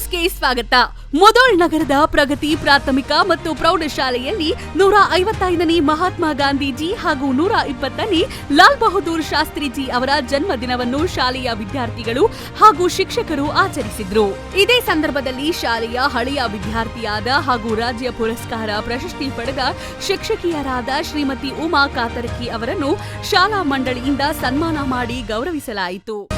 ಸ್ವಾಗತ. ಮೊದಲ್ ನಗರದ ಪ್ರಗತಿ ಪ್ರಾಥಮಿಕ ಮತ್ತು ಪ್ರೌಢಶಾಲೆಯಲ್ಲಿ ನೂರ ಐವತ್ತೈದನೇ ಮಹಾತ್ಮ ಗಾಂಧೀಜಿ ಹಾಗೂ ನೂರ ಇಪ್ಪತ್ತನೇ ಲಾಲ್ ಬಹದ್ದೂರ್ ಶಾಸ್ತ್ರಿಜಿ ಅವರ ಜನ್ಮದಿನವನ್ನು ಶಾಲೆಯ ವಿದ್ಯಾರ್ಥಿಗಳು ಹಾಗೂ ಶಿಕ್ಷಕರು ಆಚರಿಸಿದ್ರು. ಇದೇ ಸಂದರ್ಭದಲ್ಲಿ ಶಾಲೆಯ ಹಳೆಯ ವಿದ್ಯಾರ್ಥಿಯಾದ ಹಾಗೂ ರಾಜ್ಯ ಪುರಸ್ಕಾರ ಪ್ರಶಸ್ತಿ ಪಡೆದ ಶಿಕ್ಷಕಿಯರಾದ ಶ್ರೀಮತಿ ಉಮಾ ಕಾತರಕಿ ಅವರನ್ನು ಶಾಲಾ ಮಂಡಳಿಯಿಂದ ಸನ್ಮಾನ ಮಾಡಿ ಗೌರವಿಸಲಾಯಿತು.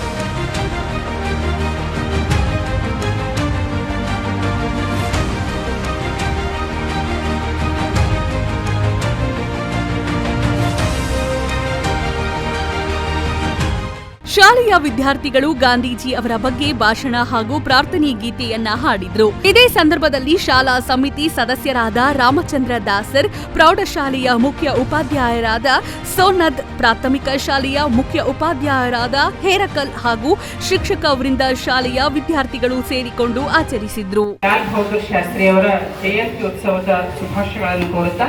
ಶಾಲೆಯ ವಿದ್ಯಾರ್ಥಿಗಳು ಗಾಂಧೀಜಿ ಅವರ ಬಗ್ಗೆ ಭಾಷಣ ಹಾಗೂ ಪ್ರಾರ್ಥನೆ ಗೀತೆಯನ್ನ ಹಾಡಿದ್ರು. ಇದೇ ಸಂದರ್ಭದಲ್ಲಿ ಶಾಲಾ ಸಮಿತಿ ಸದಸ್ಯರಾದ ರಾಮಚಂದ್ರ ದಾಸರ್, ಪ್ರೌಢಶಾಲೆಯ ಮುಖ್ಯ ಉಪಾಧ್ಯಾಯರಾದ ಸೋನದ್, ಪ್ರಾಥಮಿಕ ಶಾಲೆಯ ಮುಖ್ಯ ಉಪಾಧ್ಯಾಯರಾದ ಹೇರಕಲ್ ಹಾಗೂ ಶಿಕ್ಷಕ ವೃಂದ ಶಾಲೆಯ ವಿದ್ಯಾರ್ಥಿಗಳು ಸೇರಿಕೊಂಡು ಆಚರಿಸಿದ್ರು. ಶಾಸ್ತ್ರಿ ಅವರ ಜಯಂತಿ ಉತ್ಸವದ ಶುಭಾಶಯಗಳನ್ನು ಕೋರುತ್ತಾ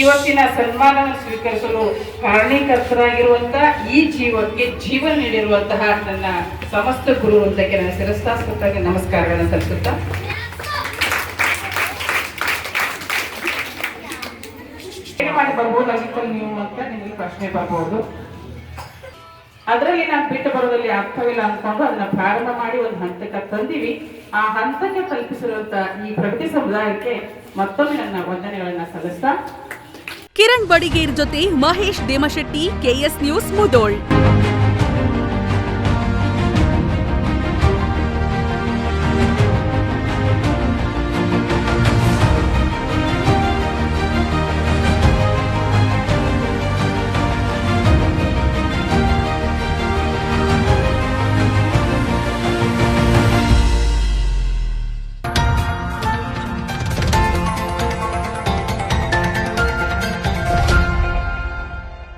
ಇವತ್ತಿನ ಸನ್ಮಾನ ಸ್ವೀಕರಿಸಲು ಕಾರಣೀಕರ್ತರಾಗಿರುವಂತಹ ಈ ಜೀವಕ್ಕೆ ಜೀವನ ನೀಡಿರುವಂತಹ ನನ್ನ ಸಮಸ್ತ ಗುರು ಅಂತಕ್ಕೆ ನನ್ನ ಶಿರಸ್ತಾಸ್ಪತ್ರಕ್ಕೆ ನಮಸ್ಕಾರಗಳನ್ನು ಸಲ್ಲಿಸುತ್ತಾ. ಮಾಡಿ ಬರ್ಬೋದು ಆಗಿತ್ತು ನೀವು ಅಂತ ನಿಮಗೆ ಪ್ರಶ್ನೆ ಅದರಲ್ಲಿ ನಾನು ಬಿಟ್ಟು ಬರೋದಲ್ಲಿ ಅರ್ಥವಿಲ್ಲ ಅನ್ಕೊಂಡು ಅದನ್ನ ಪ್ರಾರಂಭ ಮಾಡಿ ಒಂದು ಹಂತಕ್ಕೆ ತಂದಿವಿ. ಆ ಹಂತಕ್ಕೆ ತಲುಪಿಸಿರುವಂತ ಈ ಪ್ರಗತಿ ಸಮುದಾಯಕ್ಕೆ ಮತ್ತೊಮ್ಮೆ ನನ್ನ ವಂದನೆಗಳನ್ನ ಸಲ್ಲಿಸ್ತಾ. ಕಿರಣ್ ಬಡಿಗೇರ್ ಜೊತೆ Mahesh Demashetty K S news Mudhol.